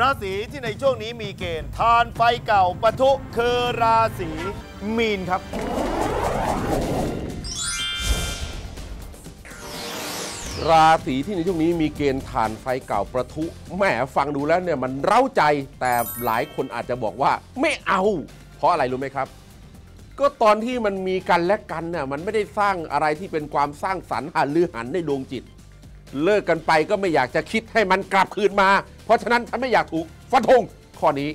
ราศีที่ในช่วงนี้มีเกณฑ์ทานไฟเก่าปะทุคือราศีมีนครับ ราศีที่ในช่วงนี้มีเกณฑ์ฐานไฟเก่าประทุแหมฟังดูแล้วเนี่ยมันเร้าใจแต่หลายคนอาจจะบอกว่าไม่เอา เพราะอะไรรู้ไหมครับ ก็ตอนที่มันมีกันและกันน่ะมันไม่ได้สร้างอะไรที่เป็นความสร้างสรรค์หันหรือหันในดวงจิต เลิกกันไปก็ไม่อยากจะคิดให้มันกลับคืนมา เพราะฉะนั้นฉันไม่อยากถูกฟันธงข้อนี้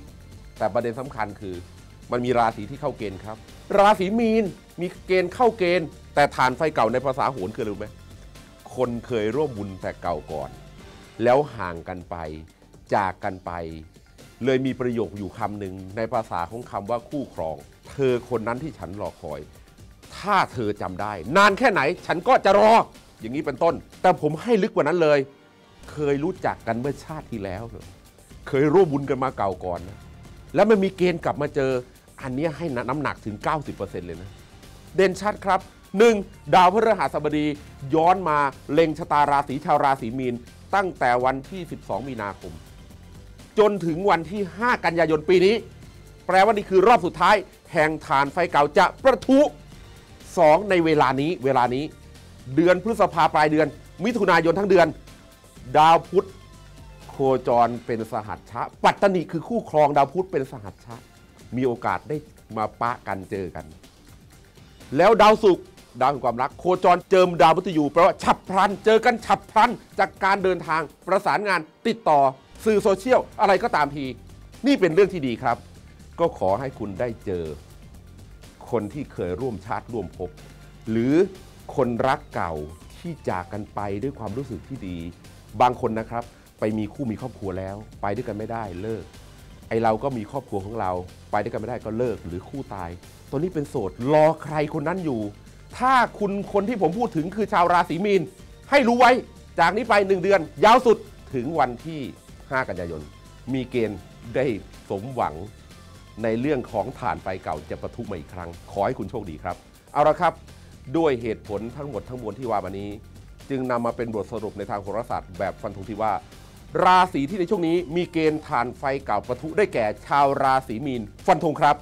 แต่ประเด็นสำคัญคือ มันมีราศีที่เข้าเกณฑ์ครับ ราศีมีนมีเกณฑ์เข้าเกณฑ์ แต่ฐานไฟเก่าในภาษาโหรคือรู้ไหมคนเคยร่วมบุญแต่เก่าก่อน แล้วห่างกันไปจากกันไป เลยมีประโยคอยู่คำหนึ่งในภาษาของคำว่าคู่ครอง เธอคนนั้นที่ฉันรอคอย ถ้าเธอจำได้ นานแค่ไหนฉันก็จะรอ อย่างนี้เป็นต้น แต่ผมให้ลึกกว่านั้นเลย เคยรู้จักกันเมื่อชาติที่แล้วเหรอเคยร่วมบุญกันมาเก่าก่อนนะแล้วมันมีเกณฑ์กลับมาเจอ อันนี้ให้น้ำหนักถึง 90%เลยนะ เด่นชัดครับ 1. ดาวพฤหัสบดีย้อนมาเล็งชะตาราศีชาวราศีมีน ตั้งแต่วันที่ 12 มีนาคม จนถึงวันที่ 5 กันยายนปีนี้ แปลว่านี่คือรอบสุดท้าย แห่งฐานไฟเก่าจะประทุ 2 ในเวลานี้เวลานี้ เดือนพฤษภาปลายเดือน มิถุนายนทั้งเดือน ดาวพุธโคจรเป็นสหัชชะ ปัตตนิคือคู่ครองดาวพุธเป็นสหัชชะ มีโอกาสได้มาปะกันเจอกัน แล้วดาวศุกร์ดาวแห่งความรัก โคจรเจิมดาวพุธยูแปลว่าฉับพลัน เจอกันฉับพลัน จากการเดินทางประสานงานติดต่อสื่อโซเชียลอะไรก็ตามที นี่เป็นเรื่องที่ดีครับ ก็ขอให้คุณได้เจอ คนที่เคยร่วมชาติร่วมภพหรือคนรักเก่าที่จากกันไปด้วยความรู้สึกที่ดี บางคนนะครับ ไปมีคู่มีครอบครัวแล้ว ไปด้วยกันไม่ได้เลิก ไอเราก็มีครอบครัวของเรา ไปด้วยกันไม่ได้ก็เลิกหรือคู่ตาย ตอนนี้เป็นโสดรอใครคนนั้นอยู่ ถ้าคุณคนที่ผมพูดถึงคือชาวราศีมีน ให้รู้ไว้ จากนี้ไปหนึ่งเดือน ยาวสุดถึงวันที่ 5 กันยายน มีเกณฑ์ได้สมหวัง ในเรื่องของฐานไฟเก่าจะประทุมาอีกครั้ง ขอให้คุณโชคดีครับ เอาละครับ ด้วยเหตุผลทั้งหมดทั้งมวลที่ว่ามานี้ จึงนำมาเป็นบทสรุปในทางโหราศาสตร์แบบฟันธงที่ว่า ราศีที่ในช่วงนี้มีเกณฑ์ฐานไฟเก่าประทุได้แก่ชาวราศีมีนฟันธงครับ